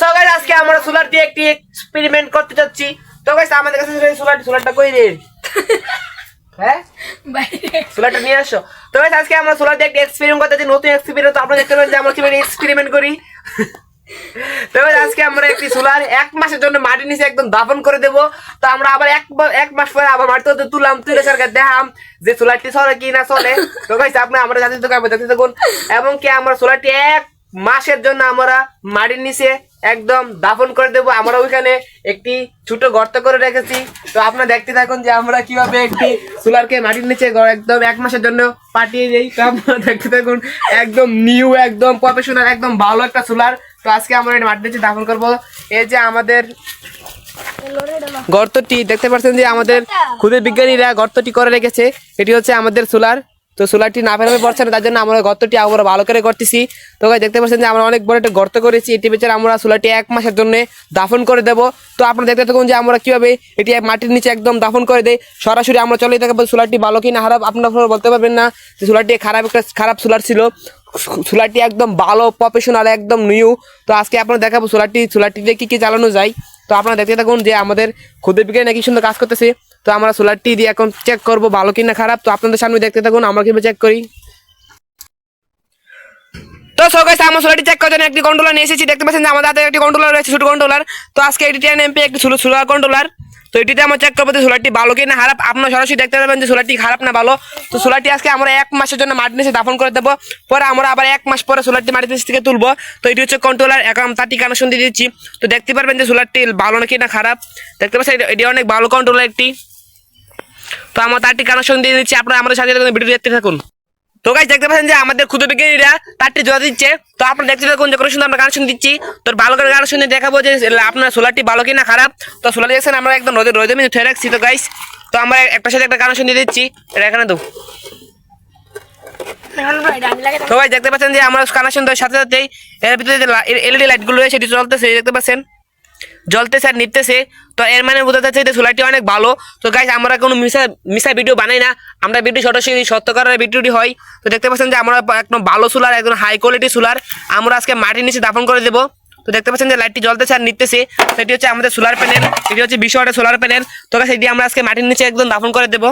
So guys আজকে আমরা solar দিয়ে একটি এক্সপেরিমেন্ট করতে যাচ্ছি। তো গাইস আমাদের কাছে সোলার সোলারটা কই রে? হ্যাঁ? সোলারটা নিয়ে আসো। তো গাইস আজকে আমরা সোলার দিয়ে একটি এক্সপেরিমেন্ট করতে যাচ্ছি। নতুন এক্সপেরিমেন্ট তো আপনারা দেখতে পাবেন যে আমরা কীভাবে এক্সপেরিমেন্ট করি। তো আজকে আমরা একটি সোলার এক মাসের জন্য মাটির নিচে একদম দাফন করে দেবো। তো আমরা আবার এক এক মাস পরে আবার মাটি তো তুললাম। তুলে সরকার দেখাম যে সোলারটি চলে কি না চলে। তো গাইস আপনি আমরা দেখতে থাকুন। এবং কি আমরা সোলারটি এক মাসের জন্য আমরা মাটির নিচে একদম দাফন করে দেবো। আমরা ওইখানে একটি ছোট গর্ত করে রেখেছি। তো আপনারা দেখতে থাকুন যে আমরা কীভাবে একটি সোলারকে মাটির নিচে একদম এক মাসের জন্য পাঠিয়ে দিই। তো আপনারা দেখতে থাকুন একদম নিউ একদম প্রফেশনাল একদম ভালো একটা সোলার। তো আজকে আমরা এটা মাটির নিচে দাফন করব। এই যে আমাদের গর্তটি দেখতে পাচ্ছেন যে আমাদের খুদে বিজ্ঞানীরা গর্তটি করে রেখেছে। এটি হচ্ছে আমাদের সোলার। তো সোলারটি না ফেরাবে পড়ছে না তার জন্য আমরা গর্তটি আমরা ভালো করে করতেছি তো দেখতে পাচ্ছেন যে আমরা অনেক বড় একটা গর্ত করেছি, এটি ভেতরে আমরা সোলারটি এক মাসের জন্য দাফন করে দেব। তো আপনারা দেখতে থাকুন যে আমরা কীভাবে এটি মাটির নিচে একদম দাফন করে দেয় সরাসরি আমরা চলে দেখাবো সোলারটি ভালো কি না খারাপ, আপনারা বলতে পারবেন না যে সোলারটি খারাপ একটা খারাপ সোলার ছিল। সোলারটি একদম ভালো প্রফেশনাল একদম নিউ তো আজকে আপনারা দেখাবো সোলারটি, সোলারটিতে কী কী চালানো যায়। তো আপনারা দেখতে থাকুন যে আমাদের ক্ষুদ্র বিজ্ঞানী নাকি সুন্দর কাজ করতেছে। তো আমরা সোলারটি দিয়ে এখন চেক করব ভালো কি না খারাপ। তো আপনাদের সামনে দেখতে থাকুন, আমরা কীভাবে চেক করি? তো সবাই আমার সোলারটি চেক করার জন্য একটি কন্ট্রোলার নিয়ে এসেছি। দেখতে পাচ্ছেন যে আমাদের হাতে একটি কন্ট্রোলার রয়েছে, ছোট কন্ট্রোলার তো আজকে এটি টেন এমপি একটি ছোট সোলার কন্ট্রোলার তো এটিতে আমরা চেক করব যে সোলারটি ভালো কি না খারাপ। আপনার সরাসরি দেখতে পাবেন যে সোলারটি খারাপ না ভালো। তো সোলারটি আজকে আমরা এক মাসের জন্য মাটির নিচে দাফন করে দেবো। পরে আমরা আবার এক মাস পরে সোলারটি মাটির নিচ থেকে তুলবো। তো এটি হচ্ছে কন্ট্রোলার এখন তারটি কানেকশন দিয়ে দিচ্ছি তো দেখতে পারবেন যে সোলারটি ভালো নাকি না খারাপ। দেখতে পাচ্ছেন, এটি অনেক ভালো কন্ট্রোলার একটি। তো আমরা তারটি কানেকশন দিয়ে দিচ্ছি, আপনারা আমাদের সাথে ভিডিও দেখতে থাকুন। তো গাইজ দেখতে পাচ্ছেন যে আমাদের ক্ষুদ্র বিজ্ঞানীরা তারটি জোড়া দিচ্ছে। তো আপনারা দেখতে থাকুন যে কোনো আমরা কানেকশন দিচ্ছি। তো ভালো করে কানেকশন দিয়ে দেখাবো যে আপনার সোলারটি ভালো কিনা খারাপ। তো সোলার দেখছেন, আমরা একদম রোদে রোদে মিনিট ধরে রাখছি। তো গাইস তো আমরা একটা সাথে একটা কানেকশন দিয়ে দিচ্ছি। এটা এখানে লাগে তো গাইজ দেখতে পাচ্ছেন যে আমরা কানেকশন দেওয়ার সাথে সাথেই এর ভিতরে যে এলইডি লাইটগুলো রয়েছে সেটি চলতেছে দেখতে পাচ্ছেন। জ্বলতেছে আর নিতেছে তো এর মানে বোঝা চাই যে সোলারটি অনেক ভালো। তো গাইজ আমরা কোনো মিশা মিশা ভিডিও বানাই না। আমরা ভিডিও সরাসরি সত্যকারের ভিডিওটি হয়। তো দেখতে পাচ্ছেন যে আমরা একদম ভালো সোলার, একদম হাই কোয়ালিটি সোলার। আমরা আজকে মাটির নিচে দাফন করে দেবো। তো দেখতে পাচ্ছেন যে লাইটটি জ্বলতেছে আর নিতেছে এটি হচ্ছে আমাদের সোলার প্যানেল এটি হচ্ছে বিশ ওয়াটের সোলার প্যানেল তো গাইজ এটি আমরা আজকে মাটির নিচে একদম দাফন করে দেবো।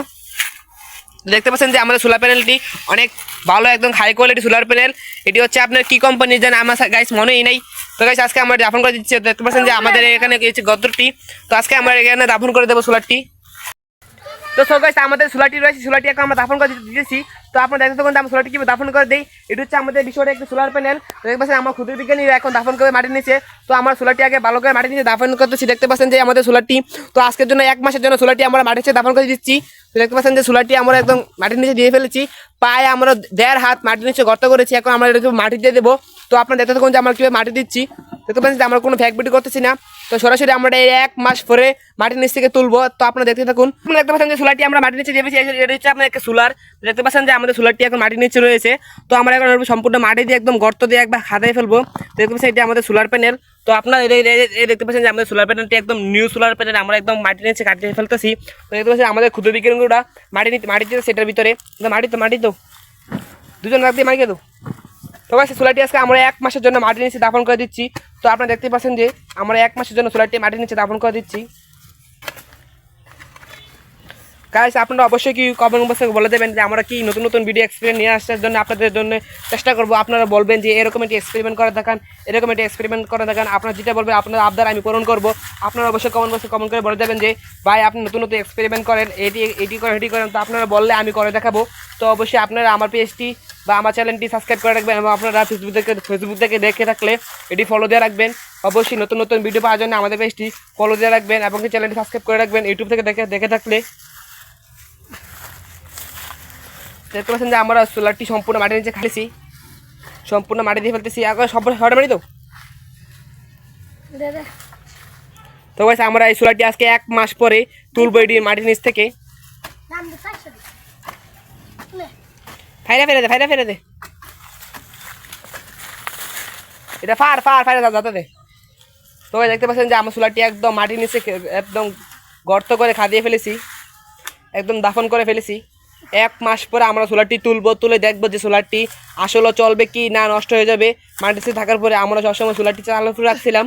দেখতে পাচ্ছেন যে আমাদের সোলার প্যানেলটি অনেক ভালো, একদম হাই কোয়ালিটি সোলার প্যানেল এটি হচ্ছে আপনার কি কোম্পানির জানেন আমার গাইস মনেই নেই। তো গাইস আজকে আমরা দাফন করে দিচ্ছি। দেখতে পাচ্ছেন যে আমাদের এখানে গিয়েছে গদ্রটি তো আজকে আমরা এখানে দাফন করে দেবো সোলারটি। তো সব গাইস আমাদের সোলারটি রয়েছে, সোলারটি এখন আমরা দাফন করে দিতেছি। তো আপনারা দেখতে যে আমরা সোলারটি কীভাবে দাফন করে দিই। এটা হচ্ছে আমাদের বিষয়টা, একটি সোলার প্যানেল দেখতে পাচ্ছেন, আমার ক্ষুদ্র বিজ্ঞানীরা এখন দাফন করে মাটির নিচে তো আমার সোলারটি আগে ভালো করে মাটির নিচে দাফন করতেছি। দেখতে পাচ্ছেন যে আমাদের সোলারটি তো আজকের জন্য এক মাসের জন্য সোলারটি আমরা মাটির নিচে দাফন করে দিচ্ছি। তো দেখতে পাচ্ছেন যে সোলারটি আমরা একদম মাটির নিচে দিয়ে ফেলেছি। পায়ে আমরা দেড় হাত মাটির নিচে গর্ত করেছি। এখন আমরা এটাকে মাটি দিয়ে দেবো। তো আপনারা দেখতে থাকুন যে আমরা কীভাবে মাটি দিচ্ছি। দেখতে পাচ্ছেন যে আমরা কোনো ফ্যাক বিটি করতেছি না। তো সরাসরি আমরা এই এক মাস পরে মাটির নিচ থেকে তুলবো। তো আপনারা দেখতে থাকুন। দেখতে পাচ্ছেন যে সোলারটি আমরা মাটির নিচে দিয়েছি এটা হচ্ছে আপনার একটা সোলার দেখতে পাচ্ছেন যে আমাদের সোলারটি এখন মাটির নিচে রয়েছে, তো আমরা এখন সম্পূর্ণ মাটি দিয়ে একদম গর্ত দিয়ে একবার খাতায় ফেলব। দেখতে পাচ্ছেন এটা আমাদের সোলার প্যানেল। তো আপনারা এই- দেখতে পাচ্ছেন যে আমাদের সোলার প্যানেলটি একদম নিউ সোলার প্যানেল, আমরা একদম মাটির নিচে কাটিয়ে ফেলতেছি। তো দেখতে পাচ্ছেন আমাদের ক্ষুদ্র বিজ্ঞানগুলোটা মাটি নিতে মাটি দিতে সেটার ভিতরে। মাটি তো মাটি তো। দুজন রাখ দিয়ে মারিয়ে দো তো গাইস সোলারটি আজকে আমরা এক মাসের জন্য মাটির নিচে দাফন করে দিচ্ছি। তো আপনারা দেখতে পাচ্ছেন যে আমরা এক মাসের জন্য সোলারটি মাটির নিচে দাফন করে দিচ্ছি। গাইস আপনারা অবশ্যই কি কমেন্ট বক্সে বলে দেবেন যে আমরা কি নতুন নতুন ভিডিও এক্সপেরিমেন্ট নিয়ে আসার জন্য আপনাদের জন্য চেষ্টা করব। আপনারা বলবেন যে এরকম একটি এক্সপেরিমেন্ট করে দেখান, এরকম একটি এক্সপেরিমেন্ট করে দেখান। আপনারা যেটা বলবেন আপনার আবদার আমি পূরণ করব। আপনারা অবশ্যই কমেন্ট বক্সে কমেন্ট করে বলে দেবেন যে, ভাই, আপনি নতুন নতুন এক্সপেরিমেন্ট করেন, এটি এটি করেন এটি করেন। তো আপনারা বললে আমি করে দেখাবো। তো অবশ্যই আপনারা আমার পেজটি বা আমার চ্যানেলটি সাবস্ক্রাইব করে রাখবেন এবং আপনারা ফেসবুক থেকে ফেসবুক থেকে দেখে থাকলে এটি ফলো দিয়ে রাখবেন। অবশ্যই নতুন নতুন ভিডিও পাওয়ার জন্য আমাদের পেজটি ফলো দিয়ে রাখবেন এবং চ্যানেলটি সাবস্ক্রাইব করে রাখবেন। ইউটিউব থেকে দেখে দেখে থাকলে দেখতে পাচ্ছেন যে আমরা সোলারটি সম্পূর্ণ মাটির নিচে খাইছি। সম্পূর্ণ মাটি দিয়ে ফেলতেছি। আগে সব শর্ট মারি তো? তো গাইস আমরা এই সোলারটি আজকে এক মাস পরে তুলবো এটি মাটির নিচ থেকে। ফাইরা ফেলে দে ফাইরা ফেলে দে। এটা ফার ফার ফাইরা যাতে দে। তো দেখতে পাচ্ছেন যে আমার সোলারটি একদম মাটির নিচে একদম গর্ত করে খাদিয়ে ফেলেছি। একদম দাফন করে ফেলেছি। এক মাস পরে আমরা সোলারটি তুলবো, তুলে দেখব যে সোলারটি আসলে চলবে কি না, নষ্ট হয়ে যাবে। নিচে থাকার পরে আমরা সবসময় সোলারটি চালু করে রাখছিলাম।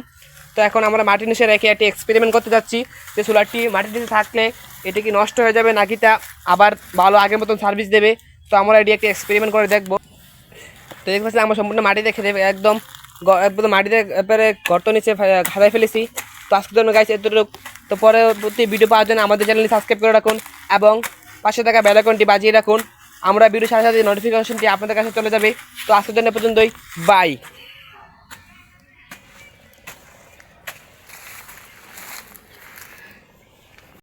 তো এখন আমরা মাটির নিচে রেখে একটি এক্সপেরিমেন্ট করতে যাচ্ছি যে সোলারটি মাটির নিচে থাকলে এটি কি নষ্ট হয়ে যাবে নাকি তা আবার ভালো আগের মতন সার্ভিস দেবে। তো আমরা এটি একটি এক্সপেরিমেন্ট করে দেখব। তো দেখতে পাচ্ছি আমরা সম্পূর্ণ মাটিতে খেতে একদম একদম মাটিতে এবারে গর্ত নিচে খাদাই ফেলেছি। তো আজকের জন্য গাইছে এতটুকু। তো পরবর্তী ভিডিও পাওয়ার জন্য আমাদের চ্যানেলটি সাবস্ক্রাইব করে রাখুন এবং পাশে থাকা বেলাকনটি বাজিয়ে রাখুন। আমরা ভিডিও সাথে সাথে নোটিফিকেশনটি আপনাদের কাছে চলে যাবে। তো আসার জন্য পর্যন্তই। বাই